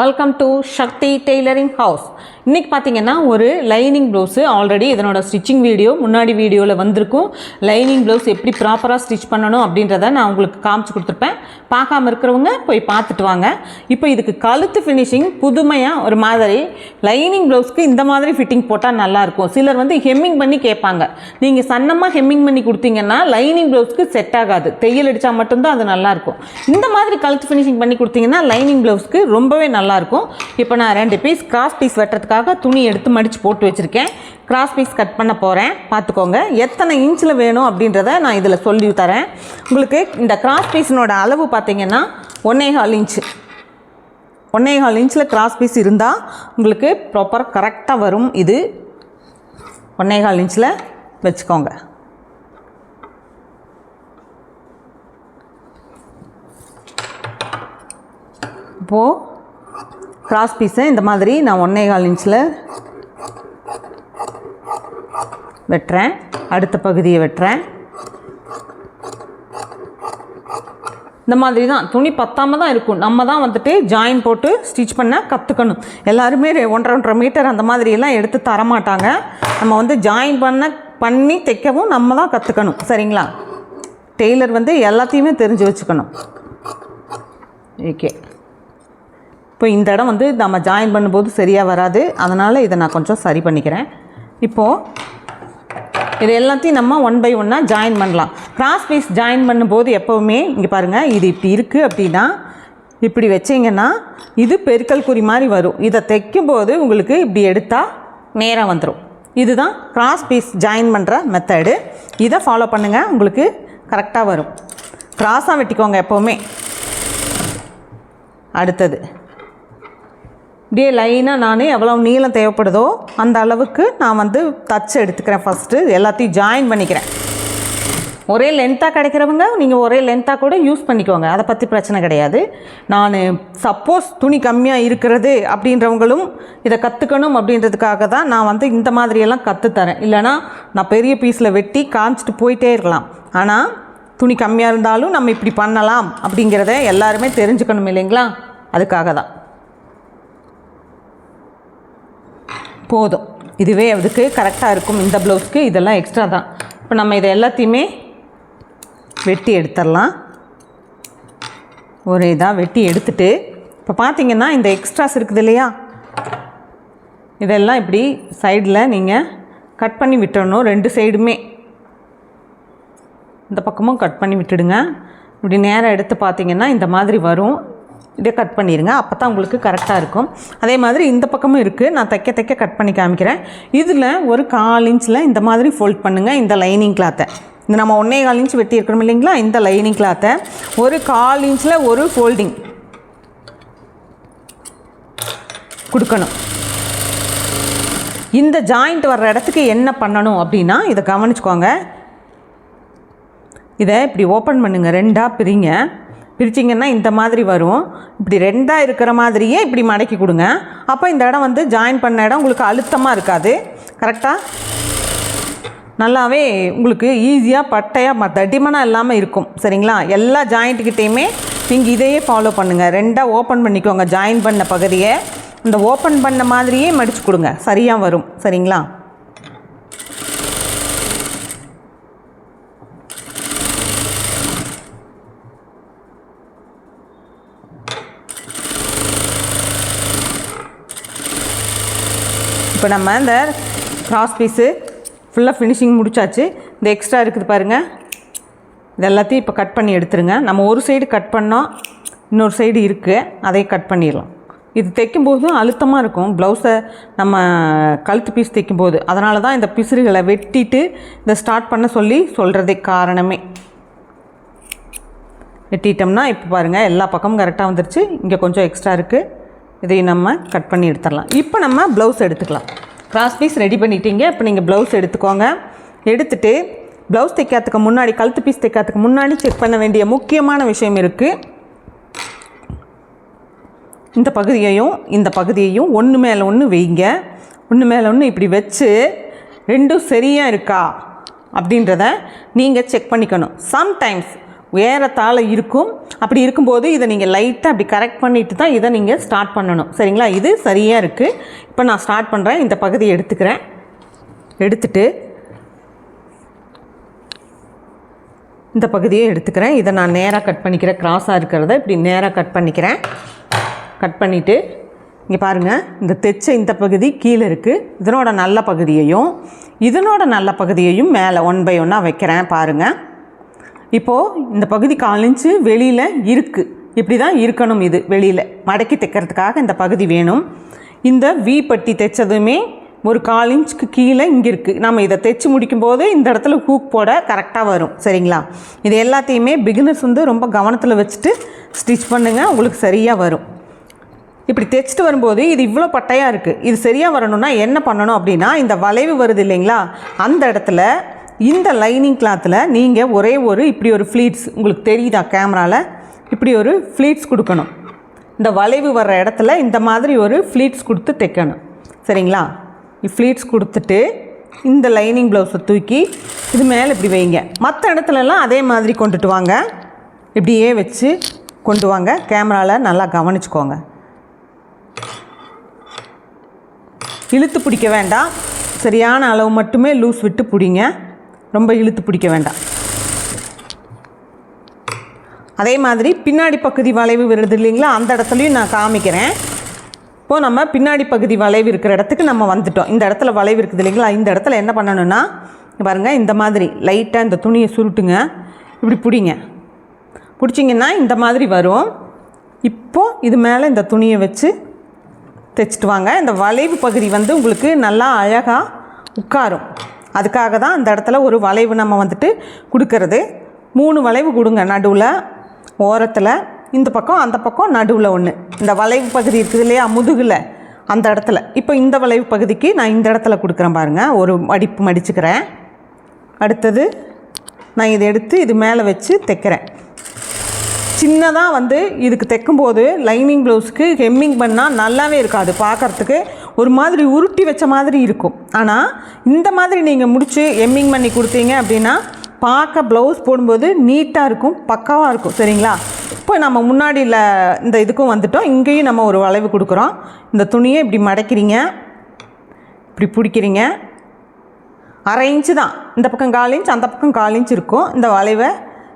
Welcome to Sakthi tailoring house இன்றைக்கி பார்த்தீங்கன்னா ஒரு லைனிங் ப்ளவுஸு ஆல்ரெடி இதனோட ஸ்டிச்சிங் வீடியோ முன்னாடி வீடியோவில் வந்திருக்கும். லைனிங் ப்ளவுஸ் எப்படி ப்ராப்பராக ஸ்டிச் பண்ணணும் அப்படின்றத நான் உங்களுக்கு காமிச்சு கொடுத்துருப்பேன். பார்க்காம இருக்கிறவங்க போய் பார்த்துட்டு வாங்க. இப்போ இதுக்கு கழுத்து ஃபினிஷிங் புதுமையாக ஒரு மாதிரி லைனிங் ப்ளவுஸ்க்கு இந்த மாதிரி ஃபிட்டிங் போட்டால் நல்லாயிருக்கும் சிலர் வந்து ஹெம்மிங் பண்ணி கேட்பாங்க. நீங்கள் சன்னமாக ஹெம்மிங் பண்ணி கொடுத்தீங்கன்னா லைனிங் ப்ளவுஸ்க்கு செட் ஆகாது. தையல் அடித்தா மட்டும்தான் அது நல்லாயிருக்கும் இந்த மாதிரி கழுத்து ஃபினிஷிங் பண்ணி கொடுத்தீங்கன்னா லைனிங் ப்ளவுஸ்க்கு ரொம்பவே நல்லா நல்லாயிருக்கும். இப்போ நான் ரெண்டு பீஸ் கிராஸ் பீஸ் வெட்டுறதுக்காக துணி எடுத்து மடித்து போட்டு வச்சுருக்கேன். கிராஸ் பீஸ் கட் பண்ண போகிறேன் பார்த்துக்கோங்க. எத்தனை இன்ச்சில் வேணும் அப்படின்றத நான் இதில் சொல்லி தரேன். உங்களுக்கு இந்த கிராஸ் பீஸினோட அளவு பார்த்திங்கன்னா ஒன்னே கால் இன்ச்சு ஒன்னே கால் இன்ச்சில் கிராஸ் பீஸ் இருந்தால் உங்களுக்கு ப்ராப்பர் கரெக்டாக வரும் இது. ஒன்னே கால் இன்ச்சில் வச்சுக்கோங்க. இப்போது கிராஸ் பீஸை இந்த மாதிரி நான் ஒன்னே கால் இன்ச்சில் வெட்டுறேன். அடுத்த பகுதியை வெட்டுறேன். இந்த மாதிரி தான். துணி பத்தாமல் தான் இருக்கும். நம்ம தான் வந்துட்டு ஜாயின் போட்டு ஸ்டிச் பண்ண கற்றுக்கணும் எல்லாருமே ரெ- ஒன்றரை ஒன்றரை மீட்டர் அந்த மாதிரியெல்லாம் எடுத்து தரமாட்டாங்க. நம்ம வந்து ஜாயின் பண்ண பண்ணி தைக்கவும் நம்ம தான் கற்றுக்கணும் சரிங்களா? டெய்லர் வந்து எல்லாத்தையுமே தெரிஞ்சு வச்சுக்கணும். ஓகே. இப்போ இந்த இடம் வந்து நம்ம ஜாயின் பண்ணும்போது சரியாக வராது. அதனால் இதை நான் கொஞ்சம் சரி பண்ணிக்கிறேன். இப்போது இது எல்லாத்தையும் நம்ம ஒன் பை ஒன்னாக ஜாயின் பண்ணலாம். கிராஸ் பீஸ் ஜாயின் பண்ணும்போது எப்போவுமே இங்கே பாருங்கள் இது இப்படி இருக்குது அப்படின்னா இப்படி வச்சிங்கன்னா இது பெருக்கல் குறி மாதிரி வரும். இதை தைக்கும்போது உங்களுக்கு இப்படி எடுத்தால் நேராக வந்துடும் இதுதான் கிராஸ் பீஸ் ஜாயின் பண்ணுற மெத்தடு இதை ஃபாலோ பண்ணுங்கள் உங்களுக்கு கரெக்டாக வரும். கிராஸாக வெட்டிக்கோங்க எப்போவுமே. அடுத்தது. இப்படியே லைனாக நான் எவ்வளோ நீளம் தேவைப்படுதோ அந்த அளவுக்கு நான் வந்து தச்சு எடுத்துக்கிறேன் ஃபஸ்ட்டு எல்லாத்தையும் ஜாயின் பண்ணிக்கிறேன். ஒரே லென்த்தாக கிடைக்கிறவங்க நீங்கள் ஒரே லென்த்தாக கூட யூஸ் பண்ணிக்கோங்க. அதை பற்றி பிரச்சனை கிடையாது. நான் சப்போஸ் துணி கம்மியாக இருக்கிறது அப்படின்றவங்களும் இதை கற்றுக்கணும் அப்படின்றதுக்காக தான் நான் வந்து இந்த மாதிரியெல்லாம் கற்றுத்தரேன் இல்லைனா நான் பெரிய பீஸில் வெட்டி காமிச்சிட்டு போயிட்டே இருக்கலாம். ஆனால் துணி கம்மியாக இருந்தாலும் நம்ம இப்படி பண்ணலாம் அப்படிங்கிறத எல்லாருமே தெரிஞ்சுக்கணும் இல்லைங்களா? அதுக்காக தான். போதும். இதுவே அதுக்கு கரெக்டாக இருக்கும். இந்த ப்ளவுஸ்க்கு இதெல்லாம் எக்ஸ்ட்ரா தான். இப்போ நம்ம இதை எல்லாத்தையுமே வெட்டி எடுத்துடலாம். ஒரு இதாக வெட்டி எடுத்துட்டு இப்போ பார்த்தீங்கன்னா இந்த எக்ஸ்ட்ராஸ் இருக்குது இல்லையா? இதெல்லாம் இப்படி சைடில் நீங்கள் கட் பண்ணி விட்டுறணும். ரெண்டு சைடுமே இந்த பக்கமும் கட் பண்ணி விட்டுடுங்க. இப்படி நேராக எடுத்து பார்த்தீங்கன்னா இந்த மாதிரி வரும். இதை கட் பண்ணிடுங்க அப்போ தான் உங்களுக்கு கரெக்டாக இருக்கும். அதே மாதிரி இந்த பக்கமும் இருக்குது நான் தைக்க தைக்க கட் பண்ணி காமிக்கிறேன். இதில் ஒரு கால் இன்ச்சில் இந்த மாதிரி ஃபோல்ட் பண்ணுங்கள் இந்த லைனிங் கிளாத்தை இந்த நம்ம ஒன்றே கால் இன்ச் வெட்டி இருக்கணும் இல்லைங்களா? இந்த லைனிங் கிளாத்தை ஒரு கால் இன்ச்சில் ஒரு ஃபோல்டிங் கொடுக்கணும். இந்த ஜாயிண்ட் வர்ற இடத்துக்கு என்ன பண்ணணும் அப்படின்னா இதை கவனிச்சுக்கோங்க. இதை இப்படி ஓப்பன் பண்ணுங்கள் ரெண்டாக பிரிங்க. பிரிச்சிங்கன்னா இந்த மாதிரி வரும். இப்படி ரெண்டாக இருக்கிற மாதிரியே இப்படி மடக்கி கொடுங்க. அப்போ இந்த இடம் வந்து ஜாயின் பண்ண இடம் உங்களுக்கு அழுத்தமாக இருக்காது. கரெக்டாக நல்லாவே உங்களுக்கு ஈஸியாக பட்டையாக தடிமனாக இல்லாமல் இருக்கும். சரிங்களா? எல்லா ஜாயிண்ட்டுக்கிட்டேயுமே நீங்கள் இதையே ஃபாலோ பண்ணுங்கள் ரெண்டாக ஓப்பன் பண்ணிக்கோங்க ஜாயின் பண்ண பகுதியை. இந்த ஓப்பன் பண்ண மாதிரியே மடிச்சு கொடுங்க. சரியாக வரும். சரிங்களா? இப்போ நம்ம இந்த கிராஸ் பீஸு ஃபுல்லாக ஃபினிஷிங் முடிச்சாச்சு. இந்த எக்ஸ்ட்ரா இருக்குது பாருங்கள் இது எல்லாத்தையும் இப்போ கட் பண்ணி எடுத்துருங்க. நம்ம ஒரு சைடு கட் பண்ணோம் இன்னொரு சைடு இருக்குது அதை கட் பண்ணிடலாம். இது தைக்கும்போதும் அழுத்தமாக இருக்கும். ப்ளவுஸை நம்ம கழுத்து பீஸ் தைக்கும்போது. அதனால தான் இந்த பிசுறுகளை வெட்டிட்டு இதை ஸ்டார்ட் பண்ண சொல்லி சொல்கிறதே காரணமே. வெட்டிட்டோம்னா இப்போ பாருங்கள் எல்லா பக்கமும் கரெக்டாக வந்துருச்சு. இங்கே கொஞ்சம் எக்ஸ்ட்ரா இருக்குது இதையும் நம்ம கட் பண்ணி எடுத்துடலாம். இப்போ நம்ம ப்ளவுஸ் எடுத்துக்கலாம். கிராஸ் பீஸ் ரெடி பண்ணிட்டீங்க. இப்போ நீங்கள் ப்ளவுஸ் எடுத்துக்கோங்க. எடுத்துகிட்டு ப்ளவுஸ் தைக்கிறதுக்கு முன்னாடி கழுத்து பீஸ் தைக்கிறதுக்கு முன்னாடி செக் பண்ண வேண்டிய முக்கியமான விஷயம் இருக்குது இந்த பகுதியையும் இந்த பகுதியையும் ஒன்று மேலே ஒன்று வைங்க. ஒன்று மேலே ஒன்று இப்படி வச்சு ரெண்டும் சரியாக இருக்கா? அப்படின்றத நீங்கள் செக் பண்ணிக்கணும். சம்டைம்ஸ் ஏறத்தாழ இருக்கும். அப்படி இருக்கும்போது இதை நீங்கள் லைட்டாக அப்படி கரெக்ட் பண்ணிட்டு தான் இதை நீங்கள் ஸ்டார்ட் பண்ணணும். சரிங்களா? இது சரியாக இருக்குது இப்போ நான் ஸ்டார்ட் பண்ணுறேன் இந்த பகுதியை எடுத்துக்கிறேன். எடுத்துட்டு இந்த பகுதியை எடுத்துக்கிறேன். இதை நான் நேராக கட் பண்ணிக்கிறேன் கிராஸாக இருக்கிறத இப்படி நேராக கட் பண்ணிக்கிறேன். கட் பண்ணிவிட்டு இங்கே பாருங்கள் இந்த தைச்ச இந்த பகுதி கீழே இருக்குது இதனோட நல்ல பகுதியையும் இதனோட நல்ல பகுதியையும் மேலே ஒன் பை ஒன்னாக வைக்கிறேன். பாருங்கள் இப்போது இந்த பகுதி கால் இன்ச்சு வெளியில் இருக்குது இப்படி தான் இருக்கணும் இது வெளியில். மடக்கி தைக்கிறதுக்காக இந்த பகுதி வேணும். இந்த வி பட்டி தைச்சதுமே ஒரு கால் இன்ச்சுக்கு கீழே இங்கே இருக்குது நம்ம இதை தைச்சு முடிக்கும்போது இந்த இடத்துல ஹூக் போட கரெக்டாக வரும். சரிங்களா? இது எல்லாத்தையுமே பிகினர்ஸ் வந்து ரொம்ப கவனத்தில் வச்சுட்டு ஸ்டிச் பண்ணுங்கள் உங்களுக்கு சரியாக வரும். இப்படி தைச்சிட்டு வரும்போது இது இவ்வளோ பட்டையாக இருக்குது இது சரியாக வரணும்னா என்ன பண்ணணும் அப்படின்னா இந்த வளைவு வருது இல்லைங்களா? அந்த இடத்துல இந்த லைனிங் கிளாத்தில் நீங்கள் ஒரே ஒரு இப்படி ஒரு ஃப்ளீட்ஸ் உங்களுக்கு தெரியுதா கேமராவில் இப்படி ஒரு ஃப்ளீட்ஸ் கொடுக்கணும். இந்த வளைவு வர்ற இடத்துல இந்த மாதிரி ஒரு ஃப்ளீட்ஸ் கொடுத்து தைக்கணும். சரிங்களா? ஃப்ளீட்ஸ் கொடுத்துட்டு இந்த லைனிங் ப்ளவுஸை தூக்கி இது மேலே இப்படி வைங்க. மற்ற இடத்துலலாம் அதே மாதிரி கொண்டுட்டு வாங்க. இப்படியே வச்சு கொண்டு வாங்க. கேமராவில் நல்லா கவனிச்சுக்கோங்க. இழுத்து பிடிக்க வேண்டாம். சரியான அளவு மட்டுமே லூஸ் விட்டு பிடிங்க. ரொம்ப இழுத்து பிடிக்க வேண்டாம். அதே மாதிரி பின்னாடி பகுதி வளைவு வருது இல்லைங்களா? அந்த இடத்துலையும் நான் காமிக்கிறேன். இப்போது நம்ம பின்னாடி பகுதி வளைவு இருக்கிற இடத்துக்கு நம்ம வந்துட்டோம். இந்த இடத்துல வளைவு இருக்குது இல்லைங்களா? இந்த இடத்துல என்ன பண்ணணும்னா பாருங்கள் இந்த மாதிரி லைட்டாக இந்த துணியை சுருட்டுங்க. இப்படி பிடிங்க. பிடிச்சிங்கன்னா இந்த மாதிரி வரும். இப்போது இது மேலே இந்த துணியை வச்சு தைச்சிட்டு வாங்க. இந்த வளைவு பகுதி வந்து உங்களுக்கு நல்லா அழகாக உட்காரும். அதுக்காக தான் அந்த இடத்துல ஒரு வளைவு நம்ம வந்துட்டு கொடுக்கறது. மூணு வளைவு கொடுங்க நடுவில் ஓரத்தில். இந்த பக்கம் அந்த பக்கம் நடுவில் ஒன்று இந்த வளைவு பகுதி இருக்குது இல்லையா முதுகில் அந்த இடத்துல. இப்போ இந்த வளைவு பகுதிக்கு நான் இந்த இடத்துல கொடுக்குறேன் பாருங்கள் ஒரு மடிப்பு மடிச்சுக்கிறேன். அடுத்தது நான் இதை எடுத்து இது மேலே வச்சு தைக்கிறேன். சின்னதாக வந்து இதுக்கு தைக்கும்போது லைனிங் ப்ளவுஸுக்கு ஹெம்மிங் பண்ணால் நல்லாவே இருக்காது. பார்க்கறதுக்கு ஒரு மாதிரி உருட்டி வச்ச மாதிரி இருக்கும். ஆனால் இந்த மாதிரி நீங்கள் முடித்து எம்மிங் பண்ணி கொடுத்தீங்க அப்படின்னா பார்க்க ப்ளவுஸ் போடும்போது நீட்டாக இருக்கும் பக்காவாக இருக்கும். சரிங்களா? இப்போ நம்ம முன்னாடியில் இந்த இதுக்கும் வந்துட்டோம். இங்கேயும் நம்ம ஒரு வளைவு கொடுக்குறோம். இந்த துணியை இப்படி மடக்கிறீங்க. இப்படி பிடிக்கிறீங்க. அரை இன்ச்சு தான். இந்த பக்கம் கால் இன்ச் அந்த பக்கம் கால் இன்ச் இருக்கும். இந்த வளைவை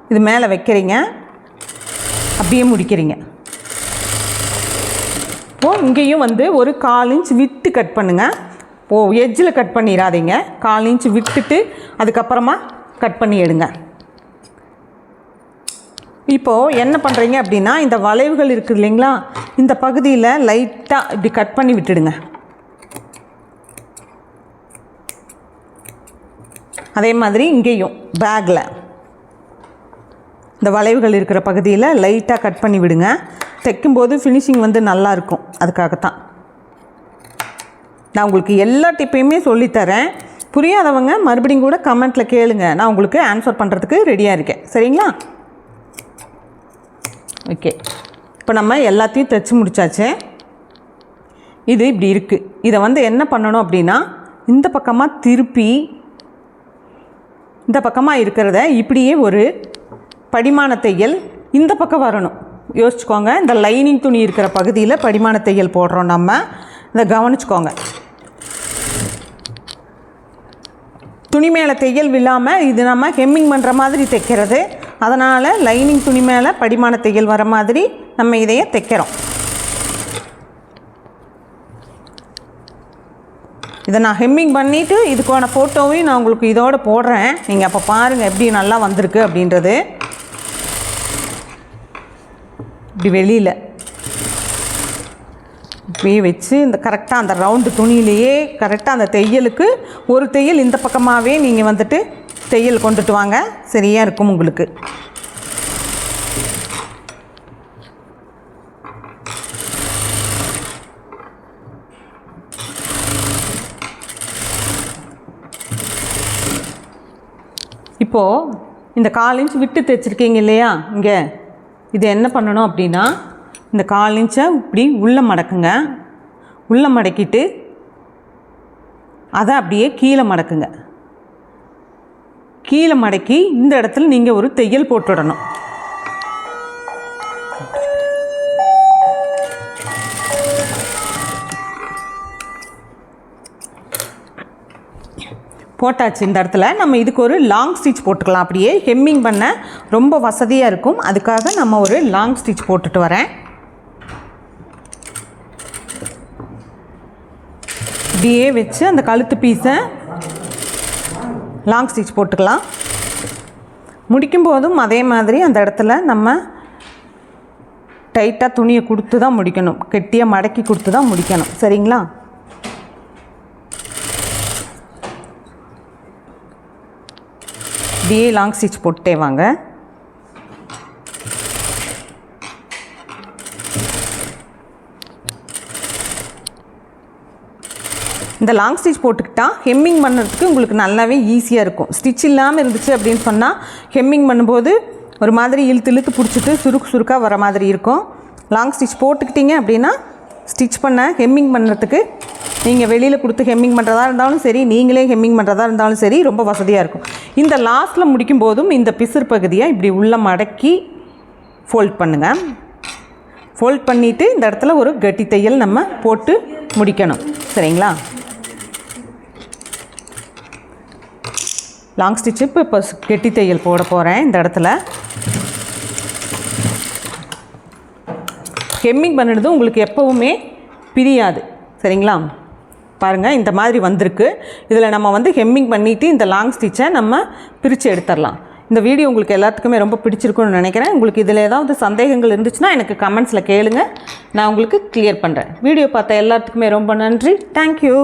இது மேலே வைக்கிறீங்க. அப்படியே முடிக்கிறீங்க. இப்போது இங்கேயும் வந்து ஒரு கால் இன்ச் விட்டு கட் பண்ணுங்கள் ஓ எஜ்ஜில் கட் பண்ணிடாதீங்க கால் இன்ச் விட்டுட்டு அதுக்கப்புறமா கட் பண்ணி எடுங்க. இப்போது என்ன பண்ணுறீங்க அப்படின்னா இந்த வளைவுகள் இருக்குது இல்லைங்களா? இந்த பகுதியில் லைட்டாக இப்படி கட் பண்ணி விட்டுடுங்க. அதே மாதிரி இங்கேயும் பேக்கில் இந்த வளைவுகள் இருக்கிற பகுதியில் லைட்டாக கட் பண்ணி விடுங்க. தைக்கும்போது ஃபினிஷிங் வந்து நல்லா இருக்கும் அதுக்காகத்தான். நான் உங்களுக்கு எல்லா டிப்பையுமே சொல்லித்தரேன். புரியாதவங்க மறுபடியும் கூட கமெண்ட்டில் கேளுங்க. நான் உங்களுக்கு ஆன்சர் பண்ணுறதுக்கு ரெடியாக இருக்கேன். சரிங்களா? ஓகே இப்போ நம்ம எல்லாத்தையும் தைச்சு முடித்தாச்சு இது இப்படி இருக்குது இதை வந்து என்ன பண்ணணும் அப்படின்னா இந்த பக்கமாக திருப்பி இந்த பக்கமாக இருக்கிறத இப்படியே ஒரு படிமான தையல் இந்த பக்கம் வரணும். யோசிச்சுக்கோங்க. இந்த லைனிங் துணி இருக்கிற பகுதியில் படிமான தையல் போடுறோம் நம்ம. இதை கவனிச்சுக்கோங்க. துணி மேலே தையல் விழாமல் இது நம்ம ஹெம்மிங் பண்ணுற மாதிரி தைக்கிறது. அதனால் லைனிங் துணி மேலே படிமான தையல் வர மாதிரி நம்ம இதையே தைக்கிறோம். இதை நான் ஹெம்மிங் பண்ணிவிட்டு இதுக்கான ஃபோட்டோவையும் நான் உங்களுக்கு இதோடு போடுறேன். நீங்கள் அப்போ பாருங்கள் எப்படி நல்லா வந்திருக்கு அப்படின்றது. இப்படி வெளியில். இப்படியே வச்சு இந்த கரெக்டாக அந்த ரவுண்டு துணியிலேயே கரெக்டாக அந்த தையலுக்கு ஒரு தையல் இந்த பக்கமாகவே நீங்கள் வந்துட்டு தையல் கொண்டுட்டு வாங்க. சரியாக இருக்கும் உங்களுக்கு. இப்போது இந்த கால் இன்ச் விட்டு தைச்சிருக்கீங்க இல்லையா? இங்கே. இது என்ன பண்ணணும் அப்படின்னா இந்த கால் இன்ச்சை இப்படி உள்ளே மடக்குங்க. உள்ளே மடக்கிட்டு அதை அப்படியே கீழே மடக்குங்க. கீழே மடக்கி இந்த இடத்துல நீங்கள் ஒரு தையல் போட்டுடணும். போட்டாச்சு இந்த இடத்துல. நம்ம இதுக்கு ஒரு லாங் ஸ்டிச் போட்டுக்கலாம். அப்படியே ஹெம்மிங் பண்ண ரொம்ப வசதியாக இருக்கும். அதுக்காக நம்ம ஒரு லாங் ஸ்டிச் போட்டுட்டு வரேன். இப்படியே வச்சு அந்த கழுத்து பீஸை லாங் ஸ்டிச் போட்டுக்கலாம். முடிக்கும் போதும் அதே மாதிரி அந்த இடத்துல நம்ம டைட்டாக துணியை கொடுத்து தான் முடிக்கணும். கெட்டியாக மடக்கி கொடுத்து தான் முடிக்கணும். சரிங்களா? இப்படியே லாங் ஸ்டிச் போட்டே வாங்க. இந்த லாங் ஸ்டிச் போட்டுக்கிட்டால் ஹெம்மிங் பண்ணுறதுக்கு உங்களுக்கு நல்லாவே ஈஸியாக இருக்கும். ஸ்டிச் இல்லாமல் இருந்துச்சு அப்படின்னு சொன்னால் ஹெம்மிங் பண்ணும்போது ஒரு மாதிரி இழுத்து இழுத்து பிடிச்சிட்டு சுருக்கு சுருக்காக வர மாதிரி இருக்கும். லாங் ஸ்டிச் போட்டுக்கிட்டிங்க அப்படின்னா ஸ்டிச் பண்ண ஹெம்மிங் பண்ணுறதுக்கு நீங்கள் வெளியில் கொடுத்து ஹெம்மிங் பண்ணுறதா இருந்தாலும் சரி நீங்களே ஹெம்மிங் பண்ணுறதா இருந்தாலும் சரி ரொம்ப வசதியாக இருக்கும். இந்த லாஸ்ட்டில் முடிக்கும் போதும் இந்த பிசிறு பகுதியை இப்படி உள்ள மடக்கி ஃபோல்ட் பண்ணுங்கள் ஃபோல்ட் பண்ணிவிட்டு இந்த இடத்துல ஒரு கட்டி தையல் நம்ம போட்டு முடிக்கணும். சரிங்களா? லாங் ஸ்டிச்சு இப்போ இப்போ கெட்டி தையல் போட போகிறேன் இந்த இடத்துல. ஹெம்மிங் பண்ணுறது உங்களுக்கு எப்போவுமே பிரியாது. சரிங்களா? பாருங்கள் இந்த மாதிரி வந்திருக்கு. இதில் நம்ம வந்து ஹெம்மிங் பண்ணிவிட்டு இந்த லாங் ஸ்டிச்சை நம்ம பிரித்து எடுத்துடலாம். இந்த வீடியோ உங்களுக்கு எல்லாத்துக்குமே ரொம்ப பிடிச்சிருக்குன்னு நினைக்கிறேன். உங்களுக்கு இதில் ஏதாவது சந்தேகங்கள் இருந்துச்சுன்னா எனக்கு கமெண்ட்ஸில் கேளுங்க. நான் உங்களுக்கு கிளியர் பண்ணுறேன் வீடியோ பார்த்த எல்லாத்துக்குமே ரொம்ப நன்றி. தேங்க்யூ